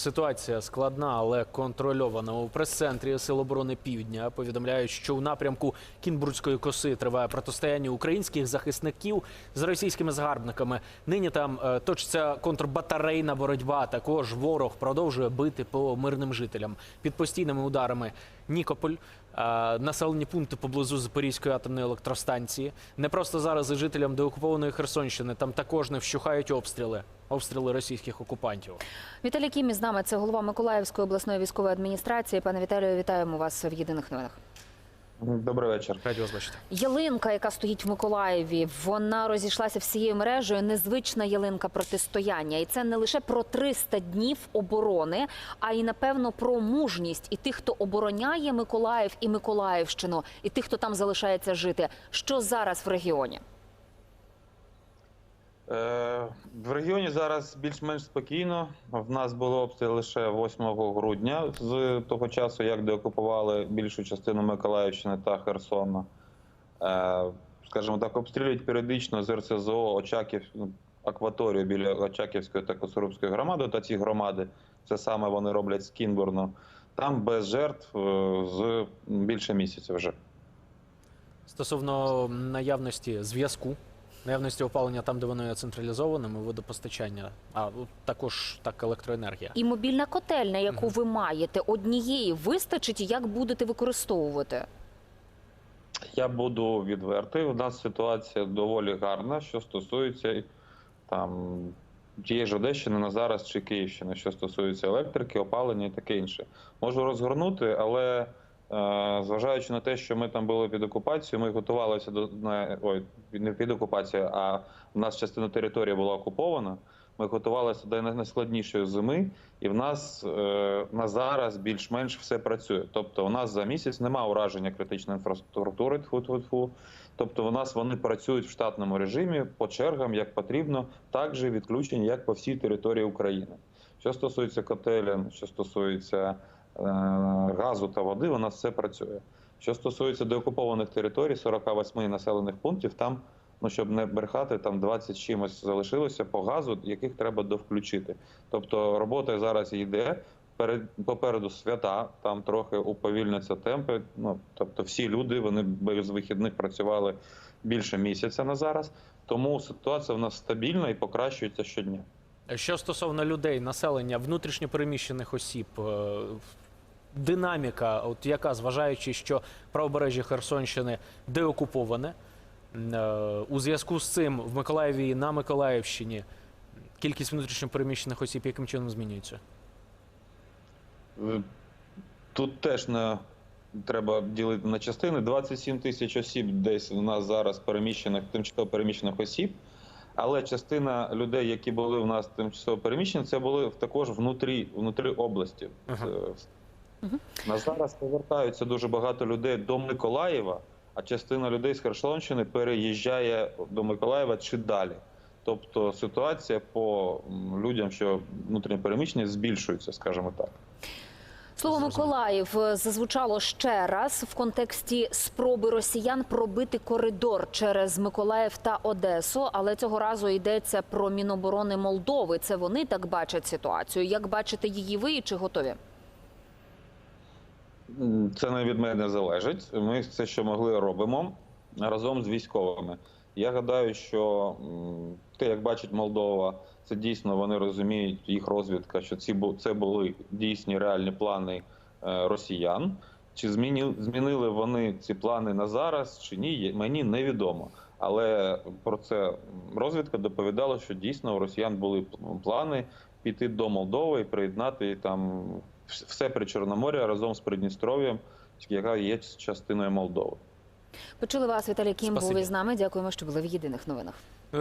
Ситуація складна, але контрольована. У прес-центрі Сил оборони Півдня повідомляють, що у напрямку Кінбурзької коси триває протистояння українських захисників з російськими згарбниками. Нині там е, точиться контрбатарейна боротьба. Також ворог продовжує бити по мирним жителям під постійними ударами. Нікополь, населені пункти поблизу Запорізької атомної електростанції. Не просто зараз і жителям деокупованої Херсонщини. Там також не вщухають обстріли, обстріли російських окупантів. Віталій Кімі з нами. Це голова Миколаївської обласної військової адміністрації. Пане Віталію, вітаємо вас в єдиних новинах. Добрий вечір. Раді вас бачити. Ялинка, яка стоїть в Миколаєві, вона розійшлася всією мережею. Незвична ялинка протистояння, і це не лише про 300 днів оборони, а й напевно про мужність і тих, хто обороняє Миколаїв і Миколаївщину, і тих, хто там залишається жити. Що зараз в регіоні? Е, в регіоні зараз більш-менш спокійно. В нас були обстріли лише 8 грудня з того часу, як деокупували більшу частину Миколаївщини та Херсона. Е, скажімо так, обстрілюють періодично з РСЗО Очаків, ну, акваторію біля Очаківської та Косорубської громади. Та ці громади це саме вони роблять з Кінбурну. Там без жертв е, з більше місяця вже. Стосовно наявності зв'язку, наявності опалення там, де воно є централізованим, і водопостачання, а також так електроенергія. І мобільна котельня, яку ви маєте, однієї вистачить, і як будете використовувати? Я буду відвертий. У нас ситуація доволі гарна, що стосується там тієї ж Одещини на зараз чи Київщини, що стосується електрики, опалення і таке інше. Можу розгорнути, але зважаючи на те, що ми там були під окупацією, ми готувалися до ой, не під окупацією, а в нас частина території була окупована. Ми готувалися до найскладнішої зими, і в нас е, на зараз більш-менш все працює. Тобто, у нас за місяць немає ураження критичної інфраструктури. Тьфу-тьфу-тьфу. Тобто, у нас вони працюють в штатному режимі по чергам, як потрібно, так же відключені, як по всій території України. Що стосується котелень, що стосується е, газу та води, у нас все працює. Що стосується деокупованих територій, 48 населених пунктів, там ну щоб не брехати, там 20 чимось залишилося по газу, яких треба довключити. Тобто робота зараз йде. Перед попереду свята там трохи уповільняться темпи. Ну тобто, всі люди вони без вихідних працювали більше місяця на зараз. Тому ситуація в нас стабільна і покращується щодня. Що стосовно людей, населення, внутрішньопереміщених осіб, е, динаміка, от яка, зважаючи, що правобережжя Херсонщини деокуповане, е, у зв'язку з цим в Миколаєві і на Миколаївщині кількість внутрішньопереміщених осіб яким чином змінюється? Е, Тут теж не треба ділити на частини. 27 тисяч осіб десь у нас зараз переміщених, тимчасово переміщених осіб. Але частина людей, які були у нас тимчасово переміщені, це були також внутрі, внутрі області. Ага. На зараз повертаються дуже багато людей до Миколаєва, а частина людей з Херсонщини переїжджає до Миколаєва чи далі. Тобто ситуація по людям, що внутрішньо переміщені, збільшується, скажімо так. Слово Миколаїв зазвучало ще раз в контексті спроби росіян пробити коридор через Миколаїв та Одесу, але цього разу йдеться про Міноборони Молдови. Це вони так бачать ситуацію. Як бачите її ви і чи готові? Це не від мене залежить. Ми все, що могли, робимо разом з військовими. Я гадаю, що те, як бачить Молдова, це дійсно вони розуміють їх розвідка, що ці це були дійсні реальні плани е, росіян. Чи змінили вони ці плани на зараз чи ні, мені невідомо. Але про це розвідка доповідала, що дійсно у росіян були плани піти до Молдови і приєднати там все при Чорномор'я разом з Придністров'ям, яка є частиною Молдови. Почули вас, Віталій Кім був із нами. Дякуємо, що були в єдиних новинах.